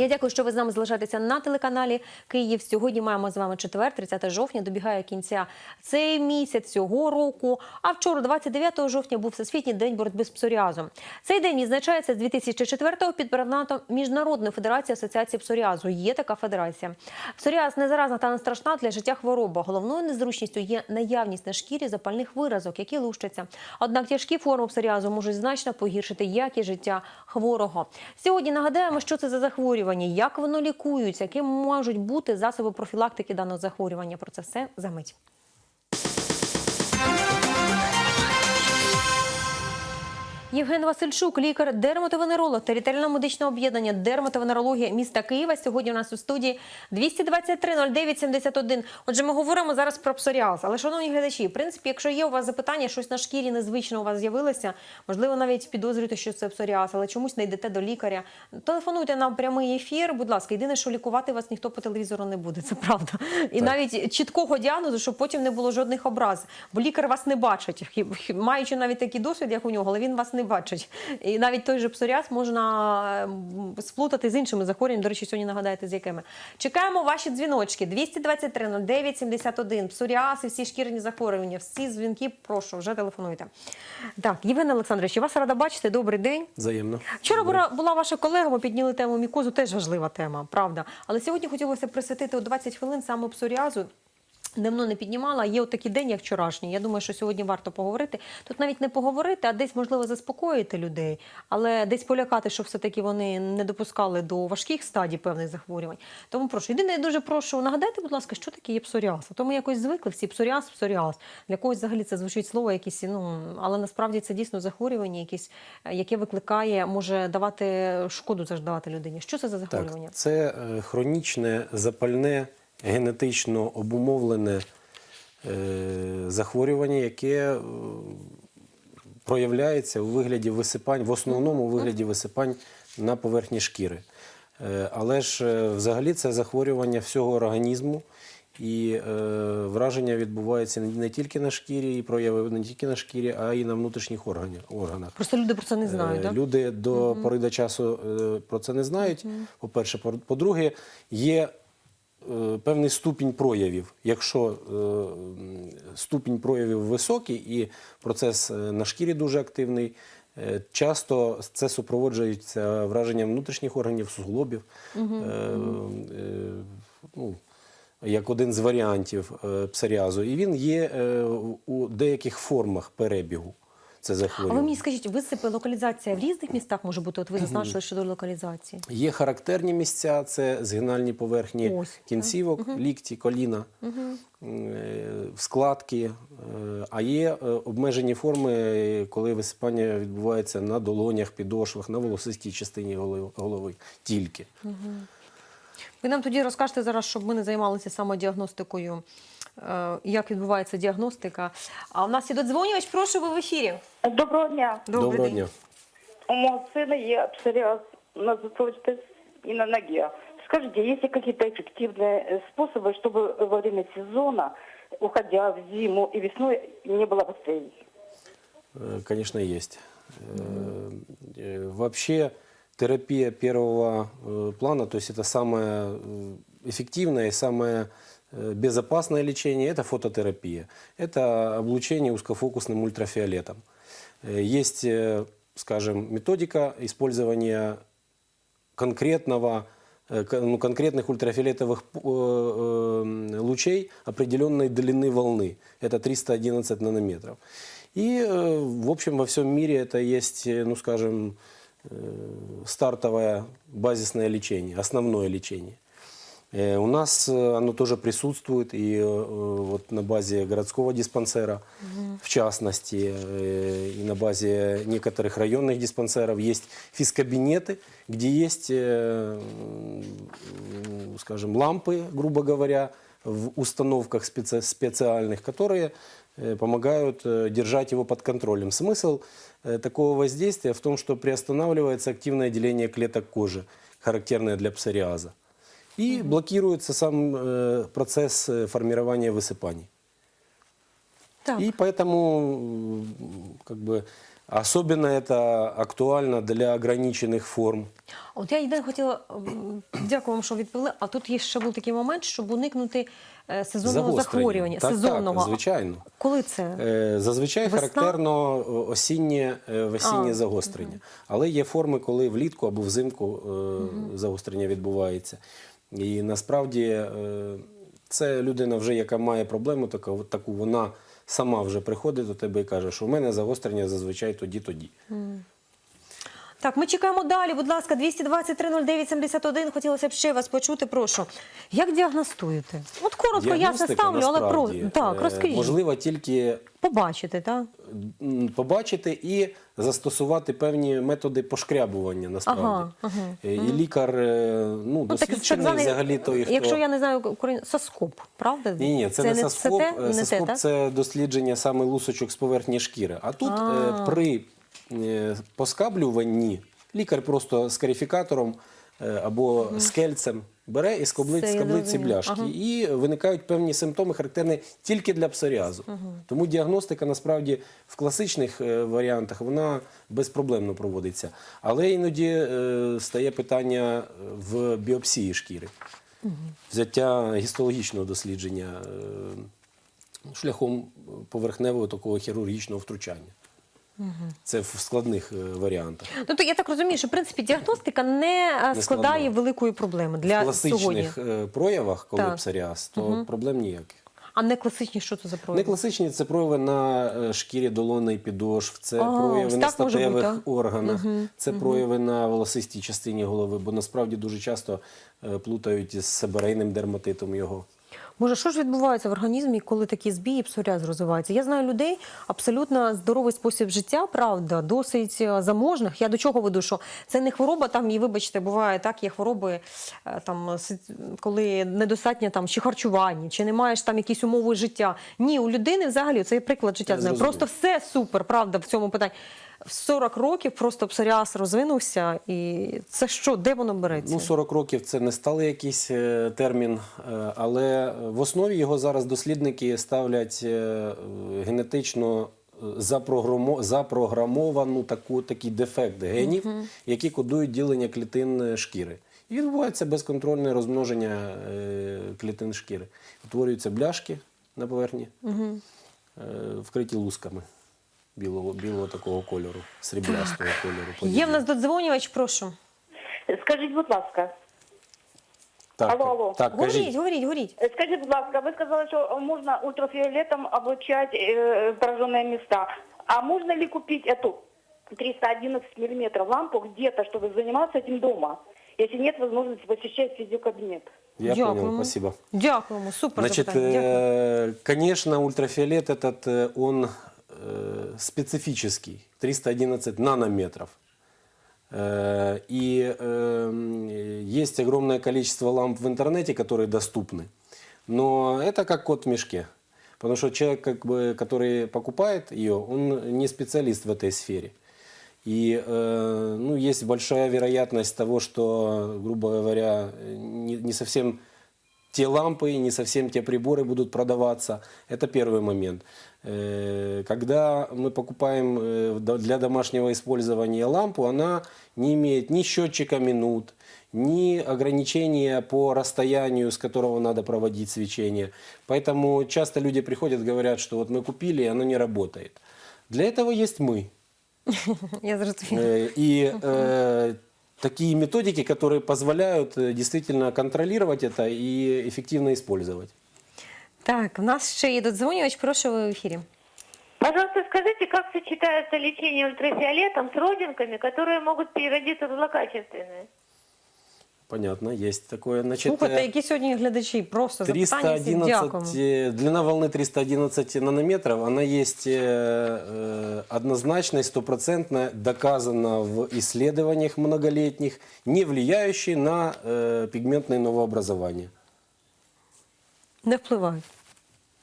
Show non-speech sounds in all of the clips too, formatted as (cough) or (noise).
Я дякую, що ви з нами залишаєтеся на телеканалі Київ. Сьогодні маємо з вами четвер, 30 жовтня. Добігає кінця цей місяць цього року. А вчора, 29 жовтня, був всесвітній день боротьби з псоріазом. Цей день відзначається з 2004-го під патронатом Міжнародної федерації асоціації псоріазу. Є така федерація. Псоріаз не заразна та не страшна для життя хвороба. Головною незручністю є наявність на шкірі запальних виразок, які лущаться. Однак тяжкі форми псоріазу можуть значно погіршити якість життя хворого. Сьогодні нагадаємо, що це за захворювання, як воно лікується, яким можуть бути засоби профілактики даного захворювання. Про це все за мить. Євген Васильчук, лікар, дерматовенеролог, територіальне медичне об'єднання дерматовенерологія міста Києва. Сьогодні у нас у студії 223 09 71. Отже, ми говоримо зараз про псоріаз. Але, шановні глядачі, в принципі, якщо є у вас запитання, щось на шкірі незвично у вас з'явилося, можливо, навіть підозрюєте, що це псоріаз, але чомусь не йдете до лікаря. Телефонуйте нам прямий ефір. Будь ласка, єдине, що лікувати вас ніхто по телевізору не буде. Це правда. І навіть чіткого діагнозу, щоб потім не було жодних образ. Бо лікар вас не бачить, маючи навіть такий досвід, як у нього, але він вас не бачить. І навіть той же псоріаз можна сплутати з іншими захворюваннями. До речі, сьогодні нагадаєте, з якими. Чекаємо ваші дзвіночки 223 09 71. Псоріаз і всі шкірні захворювання. Всі дзвінки, прошу, вже телефонуйте. Так, Євген Олександрович, вас рада бачити. Добрий день. Взаємно. Вчора була, була ваша колега, ми підняли тему мікозу, теж важлива тема, правда. Але сьогодні хотілося присвятити о 20 хвилин саме псоріазу. Давно не піднімала, є от такий день, як вчорашній. Я думаю, що сьогодні варто поговорити. Тут навіть не поговорити, а десь можливо заспокоїти людей, але десь полякати, щоб все-таки вони не допускали до важких стадій певних захворювань. Тому прошу. Єдине, я дуже прошу, нагадайте, будь ласка, що таке є псоріаз. А то ми якось звикли всі псоріаз, псоріаз. Для когось взагалі це звучить слово якісь, ну але насправді це дійсно захворювання, якесь, е, яке викликає, може давати шкоду завдавати людині. Що це за захворювання? Так, це е, хронічне, запальне, генетично обумовлене е, захворювання, яке е, проявляється у вигляді висипань, в основному у вигляді висипань на поверхні шкіри. Е, але ж взагалі це захворювання всього організму. І е, враження відбувається не- тільки на шкірі, і прояви не тільки на шкірі, а й на внутрішніх органів, органах. Просто люди про це не знають. Е, так? Люди до пори до часу е, про це не знають. По-перше, По- по-друге, є певний ступінь проявів. Якщо е, ступінь проявів високий і процес е, на шкірі дуже активний, е, часто це супроводжується враженням внутрішніх органів, суглобів. Е, е, ну, як один з варіантів е, псоріазу. І він є е, у деяких формах перебігу. Це А захворювання. ви мені скажіть, висипи локалізація в різних містах може бути? От ви зазначили щодо локалізації. Є характерні місця, це згинальні поверхні Ось, так. кінцівок, лікті, коліна, е, складки. Е, А є е, обмежені форми, коли висипання відбувається на долонях, підошвах, на волосистій частині голови, тільки. Ви нам тоді розкажете зараз, щоб ми не займалися самодіагностикою, як відбувається діагностика. А у нас є додзвонювач, прошу ви в ефірі. Доброго дня. Добрий Доброго день. дня. У моего сына є псориаз на затылочной и на ноге. Скажите, есть ли какие-то эффективные э, способы, чтобы во время сезона, уходя в зиму и весной, не было быстрее? Э, Конечно, есть. Э, э, Вообще терапия первого э, плана, то есть это самое э, эффективное и самое э, безопасное лечение, это фототерапия. Это облучение узкофокусным ультрафиолетом. Э, Есть, э, скажем, методика использования конкретного, э, кон- ну, конкретных ультрафиолетовых э, э, лучей определенной длины волны. Это 311 нанометров. И, э, в общем, во всем мире это есть, э, ну, скажем, э, стартовое базисное лечение, основное лечение. Э, У нас э, оно тоже присутствует, и э, вот на базе городского диспансера, в частности, и на базе некоторых районных диспансеров есть физкабинеты, где есть, скажем, лампы, грубо говоря, в установках специ- специальных, которые помогают держать его под контролем. Смысл такого воздействия в том, что приостанавливается активное деление клеток кожи, характерное для псориаза. И блокируется сам э, процесс э, формирования высыпаний. Так. И поэтому м, как бы Особенно это актуально для ограниченных форм. От я єдине хотіла м, дякую вам, що відповіли. А тут є ще був такий момент, щоб уникнути е, сезонного Загострення. захворювання. Так, сезонного. так, звичайно. Коли це? Е, Зазвичай Весна? характерно е, осіннє, е, весіннє А, загострення. Але є форми, коли влітку або взимку е, загострення відбувається. І насправді е, це людина, вже, яка має проблему таку, таку, вона сама вже приходить до тебе і каже, що у мене загострення зазвичай тоді-тоді. Так, ми чекаємо далі. Будь ласка, 223-09-71. Хотілося б ще вас почути. Прошу. Як діагностуєте? От коротко я це ставлю, але про так, е, розкажіть. Можливо тільки Побачити, так? побачити і застосувати певні методи пошкрябування насправді. Ага, ага, Е, І лікар е, ну, Ну, так, досвідчений взагалі той, хто... Якщо я не знаю, соскоп, правда? Ні, ні, це, не соскоп. те, Е, не те, це дослідження саме лусочок з поверхні шкіри. А тут А. е, при е, поскаблюванні лікар просто з карифікатором е, або скельцем бере і скоблить, ці бляшки. Ага. І виникають певні симптоми, характерні тільки для псоріазу. Тому діагностика насправді в класичних е, варіантах вона безпроблемно проводиться. Але іноді е, стає питання е, в біопсії шкіри. Взяття гістологічного дослідження е, шляхом поверхневого такого хірургічного втручання. Це в складних е, варіантах. Ну, то я так розумію, що в принципі діагностика не, е, Не складає великої проблеми для сьогодні. класичних е, проявах, коли Так. псоріаз, то проблем ніяких. А не класичні, що це за Не класичні це прояви на шкірі долони і підошв, це А, прояви на бути, статевих а? органах, це прояви на волосистій частині голови, бо насправді дуже часто плутають із себорейним дерматитом його. Може, що ж відбувається в організмі, коли такі збії псоріаз розвиваються? Я знаю людей, абсолютно здоровий спосіб життя, правда, досить е, заможних. Я до чого веду, що це не хвороба, там і вибачте, буває так, є хвороби, е, там коли недостатньо там чи харчування, чи не маєш там якісь умови життя. Ні, у людини взагалі це є приклад життя. Просто все супер, правда, в цьому питанні. В 40 років просто псоріаз розвинувся, і це що, де воно береться? Ну, 40 років це не сталий якийсь е, термін, е, але в основі його зараз дослідники ставлять е, генетично запрограмовану таку, такий дефект генів, які кодують ділення клітин шкіри. І відбувається безконтрольне розмноження клітин шкіри. Утворюються бляшки на поверхні, е, вкриті лусками білого, білого такого кольору, сріблястого (gasps) кольору. Є в нас додзвонювач, прошу. Скажіть, будь ласка, Так, Алло, алло. так, Говоріть, кажіть. говоріть, говоріть. Е, Скажіть, будь ласка, ви сказали, що можна ультрафиолетом облучать э, пораженные места. А можно ли купить эту 311 миллиметров лампу где-то, чтобы заниматься этим дома, если нет возможности посещать физиокабинет? Я Дякуємо. понял, спасибо. Дякуємо, супер Значит, запитання. Дякую. э, конечно, ультрафиолет этот, э, он э, специфический, 311 нанометров. Э, И э, есть огромное количество ламп в интернете, которые доступны. Но это как кот в мешке. Потому что человек, как бы, который покупает ее, он не специалист в этой сфере. И э, ну, есть большая вероятность того, что, грубо говоря, не, не совсем те лампы, не совсем те приборы будут продаваться. Это первый момент. Э, Когда мы покупаем э, для домашнего использования лампу, она не имеет ни счетчика минут, ни ограничения по расстоянию, с которого надо проводить свечение. Поэтому часто люди приходят, говорят, что вот мы купили, и оно не работает. Для этого есть мы. (laughs) Я зрозуміла. Э, И э, такие методики, которые позволяют действительно контролировать это и эффективно использовать. Так, в нас ще є додзвонювач, прошу ви в ефірі. Пожалуйста, скажите, как сочетается лечение ультрафиолетом с родинками, которые могут переродиться в злокачественные? Понятно, есть такое. Значит, Слухайте, э, які сьогодні глядачі просто запитання всі 311, дякуємо. э, длина волны 311 нанометров, она есть э, э, однозначно и стопроцентно доказана в исследованиях многолетних, не влияющей на э, пигментное новообразование. Не впливають.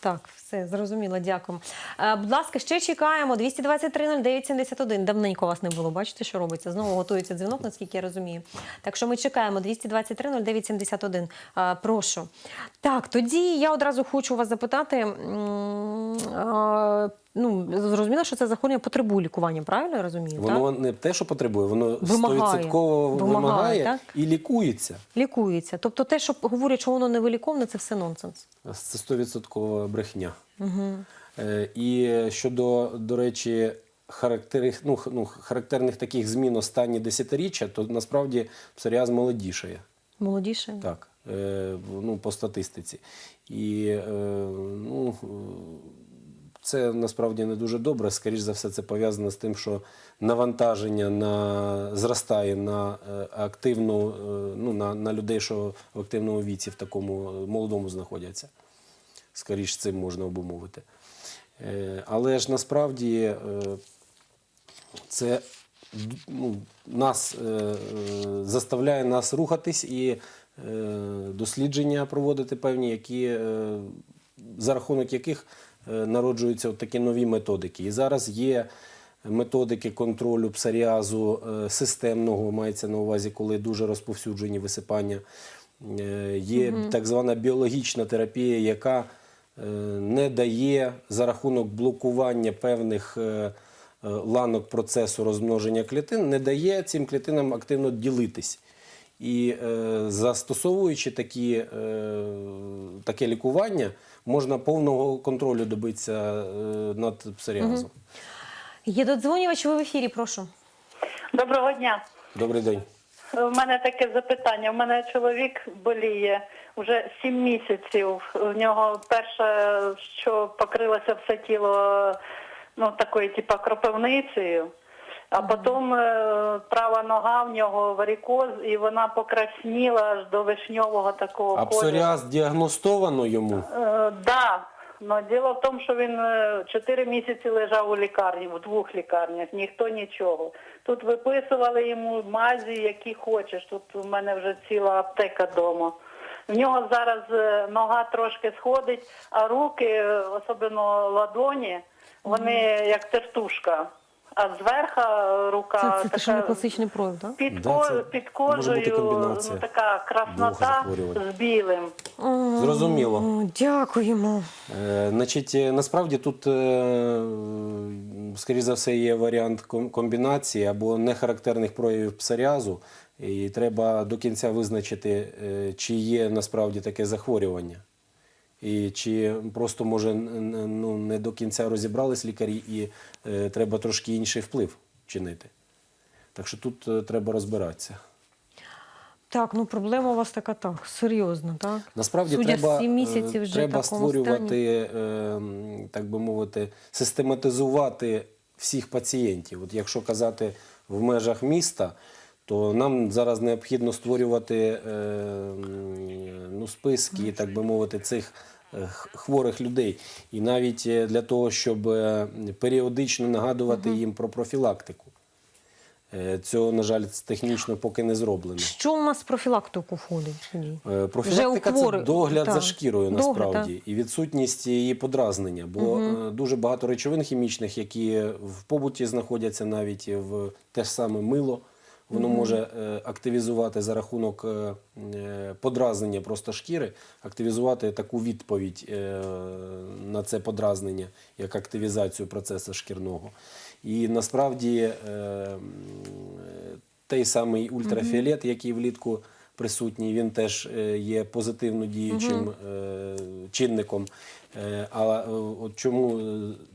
Так, все, зрозуміло, дякуємо. Е, будь ласка, ще чекаємо. 223-09-71. Давненько вас не було. Бачите, що робиться? Знову готується дзвінок, наскільки я розумію. Так що ми чекаємо. 223-09-71. Е, прошу. Так, тоді я одразу хочу вас запитати. Е, ну, зрозуміло, що це захворювання потребує лікування, правильно я розумію? Воно так? не те, що потребує, воно. 100% Вимагає, вимагає так? і лікується. Лікується. Тобто те, що говорять, що воно невиліковне, це все нонсенс. Це 100% брехня. Е, І щодо, до речі, характерних, ну, ну, характерних таких змін останні десятиріччя, то насправді псоріаз молодішає. Молодіше. Так, е, ну, по статистиці. І е, ну, це насправді не дуже добре. Скоріш за все, це пов'язано з тим, що навантаження на, зростає на активну, ну, на, на людей, що в активному віці, в такому молодому знаходяться. Скоріш цим можна обумовити. Е, Але ж насправді е, це ну, нас е, заставляє нас рухатись і дослідження проводити певні, які, за рахунок яких народжуються от такі нові методики. І зараз є методики контролю псоріазу системного, мається на увазі, коли дуже розповсюджені висипання. Є так звана біологічна терапія, яка не дає за рахунок блокування певних е, е, ланок процесу розмноження клітин, не дає цим клітинам активно ділитись. І е, застосовуючи такі, е, таке лікування, можна повного контролю добитися е, над псоріазом. Є додзвонювач, ви в ефірі, прошу. Доброго дня. Добрий день. У мене таке запитання. У мене чоловік боліє вже сім місяців. У нього перше, що покрилося все тіло ну такою, типа кропивницею. А потім е, права нога в нього варикоз, і вона покрасніла аж до вишньового такого А псоріаз діагностовано йому? Е, да. Но діло в тому, що він е, чотири місяці лежав у лікарні, в двох лікарнях, ніхто нічого. Тут виписували йому мазі, які хочеш. Тут у мене вже ціла аптека вдома. В нього зараз е, нога трошки сходить, а руки, е, особливо ладоні, вони як тертушка. А зверху рука Це, це те, що не така класичний прояв, так? під, Да, ко- це під може бути кожею комбінація ну, така краснота захворювань. з білим. Зрозуміло. О, Дякуємо. Е, Значить, е, насправді тут, е, скоріш за все, є варіант ком- комбінації або нехарактерних проявів псоріазу, і треба до кінця визначити, е, чи є насправді таке захворювання. І чи просто може ну, не до кінця розібрались лікарі, і е, треба трошки інший вплив чинити. Так що тут е, треба розбиратися. Так, ну проблема у вас така так, серйозна, так? Насправді Судя треба, місяців е, вже треба в такому створювати, е, так би мовити, систематизувати всіх пацієнтів. От якщо казати в межах міста, то нам зараз необхідно створювати е, ну, списки, так би мовити, цих хворих людей. І навіть е, для того, щоб е, періодично нагадувати їм про профілактику. Е, Цього, на жаль, технічно поки не зроблено. Що у нас в профілактику входить Профілактика це догляд за так. шкірою Догляд, насправді і відсутність її подразнення, бо е, дуже багато речовин хімічних, які в побуті знаходяться навіть в те ж саме мило. Воно може е, активізувати за рахунок е, е, подразнення просто шкіри, активізувати таку відповідь на це подразнення, як активізацію процесу шкірного. І насправді той самий ультрафіолет, який влітку присутній, він теж є позитивно діючим чинником. А от чому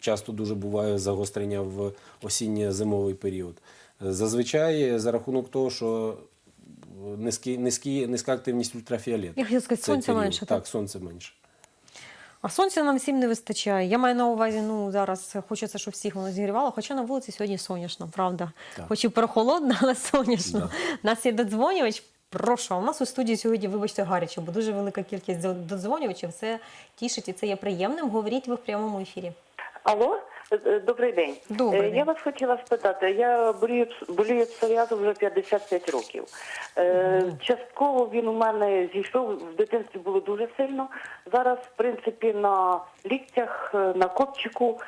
часто дуже буває загострення в осінньо-зимовий період? Зазвичай за рахунок того, що низькі, низькі, низька активність ультрафіолету. Я хотіла сказати, сонця період. менше, так? Так, сонце менше. А сонця нам всім не вистачає. Я маю на увазі, ну зараз хочеться, щоб всіх воно зігрівало, хоча на вулиці сьогодні сонячно, правда. Так. Хоч і прохолодно, але сонячно. Да. У нас є додзвонювач. Прошу, а у нас у студії сьогодні, вибачте, гаряче, бо дуже велика кількість додзвонювачів. Це тішить і це є приємним. Говоріть ви в прямому ефірі. Алло, Е, е, добрий день. Добрий Е, день. Я вас хотіла спитати. Я болію, болію псоріазом вже 55 років. Е, частково він у мене зійшов, в дитинстві було дуже сильно. Зараз, в принципі, на ліктях, на копчику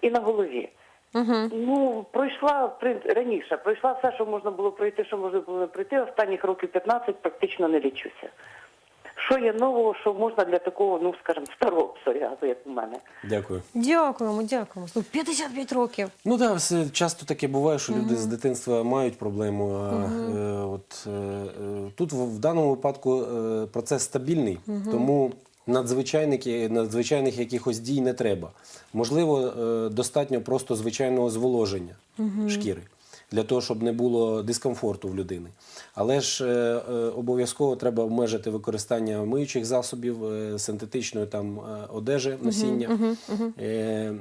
і на голові. Угу. Ну, пройшла раніше, пройшла все, що можна було пройти, що можна було пройти. Останніх років 15 практично не лічуся. Що є нового, що можна для такого, ну скажімо, старого псоріазу, як у мене. Дякую. Дякуємо, дякуємо. Ну, 55 років. Ну так, да, часто таке буває, що люди з дитинства мають проблему. А е, от, е, е, тут в, в даному випадку е, процес стабільний, тому надзвичайних, надзвичайних якихось дій не треба. Можливо, е, достатньо просто звичайного зволоження шкіри. Для того, щоб не було дискомфорту в людини. Але ж е, е, обов'язково треба обмежити використання миючих засобів, е, синтетичної там е, одежі, носіння. Е, е,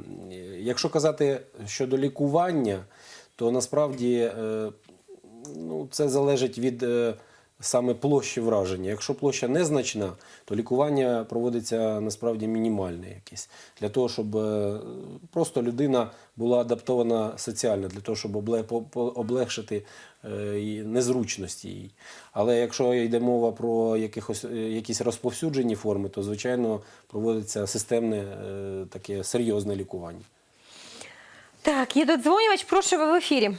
якщо казати щодо лікування, то насправді е, ну, це залежить від е, саме площі враження. Якщо площа незначна, то лікування проводиться насправді мінімальне якесь. Для того, щоб е, просто людина була адаптована соціально, для того, щоб облегшити е, її незручності їй. Але якщо йде мова про якихось, е, якісь розповсюджені форми, то звичайно проводиться системне таке серйозне лікування. Так, є додзвонювач, прошу ви в ефірі.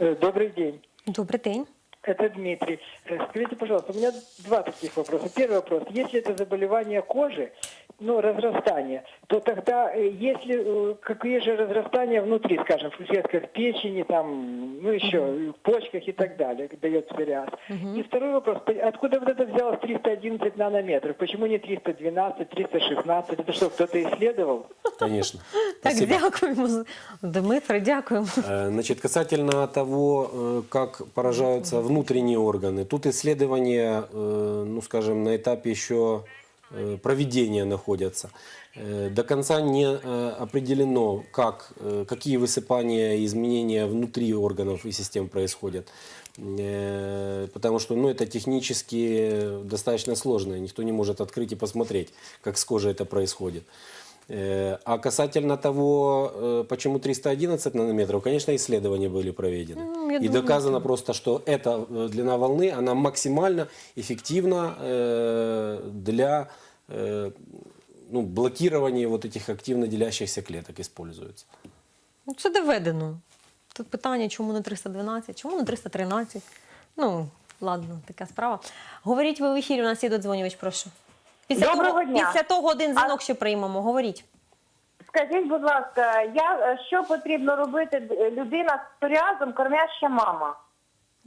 Добрый день. Добрий день. Это Дмитрий. Э, Скажите, пожалуйста, у меня два таких вопроса. Первый вопрос. Если это заболевание кожи, ну, разрастание, то тогда э, если э, какие же разрастания внутри, скажем, в клетках печени, там, ну, еще в почках и так далее, дает псориаз. И второй вопрос. По- Откуда вот это взялось 311 нанометров? Почему не 312, 316? Это что, кто-то исследовал? Конечно. (laughs) Так, Спасибо. дякуємо. Дмитро, дякуємо. Э, Значит, касательно того, э, как поражаются внутренние органы, тут исследования, э, ну, скажем, на этапе еще э, проведения находятся. Э, До конца не э, определено, как, э, какие высыпания и изменения внутри органов и систем происходят. Э, Потому что ну, это технически достаточно сложно. Никто не может открыть и посмотреть, как с кожей это происходит. Э, А касательно того, э, почему 311 нанометров, конечно, исследования были проведены. Ну, я И думаю, доказано просто, что эта э, длина волны, она максимально эффективна э, для э, ну, блокирования вот этих активно делящихся клеток используется. Ну, Це доведено. Тут питання, чому не 312, чому не 313? Ну, ладно, така справа. Говоріть ви в ефірі, у нас є додзвонювач, прошу. Після Доброго того, дня. Після того один А- дзвінок ще приймемо. Говоріть. Скажіть, будь ласка, я, е, що потрібно робити е, людина з псоріазом, кормяща мама?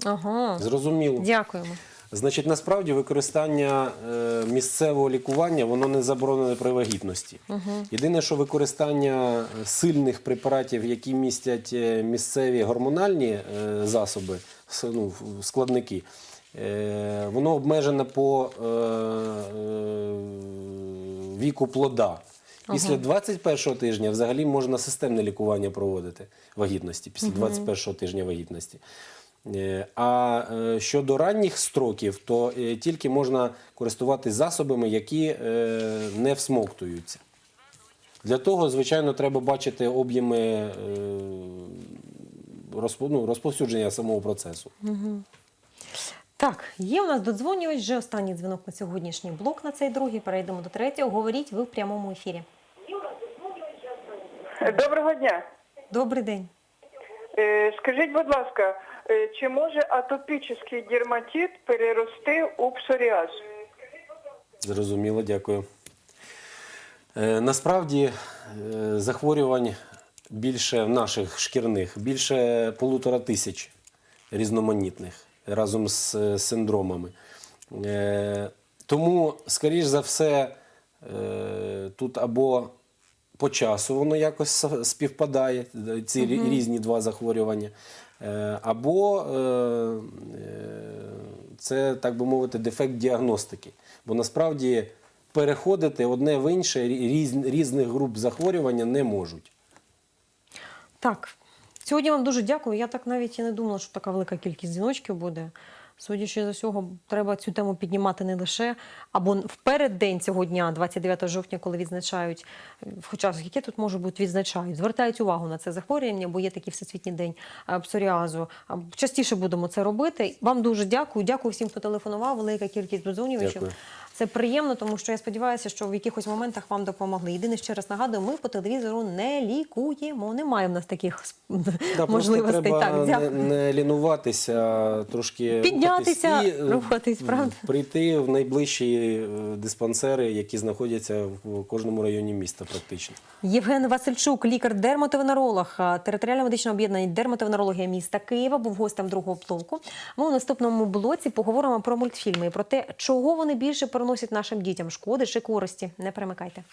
Ага. Зрозуміло. Дякуємо. Значить, насправді використання е, місцевого лікування воно не заборонене при вагітності. Єдине, що використання е, сильних препаратів, які містять місцеві гормональні е, засоби, ну, складники, воно обмежене по е, е, віку плода. Після 21-го тижня взагалі можна системне лікування проводити вагітності, після 21-го тижня вагітності. Е, А е, щодо ранніх строків, то е, тільки можна користуватись засобами, які е, не всмоктуються. Для того, звичайно, треба бачити об'єми е, ну, розповсюдження самого процесу. Так, є у нас додзвонювач, вже останній дзвінок на сьогоднішній блок на цей другий. Перейдемо до третього. Говоріть ви в прямому ефірі. Доброго дня. Добрий день. Е, Скажіть, будь ласка, е, чи може атопічний дерматит перерости у псоріаз? Зрозуміло, дякую. Е, Насправді захворювань більше в наших шкірних, більше полутора тисяч різноманітних разом з е, синдромами. Е, Тому, скоріш за все, е, тут або по часу воно якось співпадає, ці рі- різні два захворювання, або це, так би мовити, дефект діагностики. Бо насправді переходити одне в інше різних груп захворювання не можуть. Так, сьогодні вам дуже дякую. Я так навіть і не думала, що така велика кількість дзвіночків буде. Судячи з усього, треба цю тему піднімати не лише або в переддень цього дня, 29 жовтня, коли відзначають, е, хоча яке тут може бути відзначають, звертають увагу на це захворювання, бо є такий всесвітній день е, псоріазу. А Частіше будемо це робити. Вам дуже дякую. Дякую всім, хто телефонував. Велика кількість додзвонювачів. Це приємно, тому що я сподіваюся, що в якихось моментах вам допомогли. Єдине, ще раз нагадую, ми по телевізору не лікуємо. Немає в нас таких Да, можливостей. треба Так, не, дякую. не лінуватися, трошки Піднятися, рухатись і, е, рухатись, правда? прийти в найближчі е, диспансери, які знаходяться в кожному районі міста, практично. Євген Васильчук, лікар-дерматовенеролог а, територіально медичного об'єднання дерматовенерологія міста Києва, був гостем другого блоку. Ми у наступному блоці поговоримо про мультфільми і про те, чого вони більше наносять нашим дітям шкоди чи користі. Не перемикайте.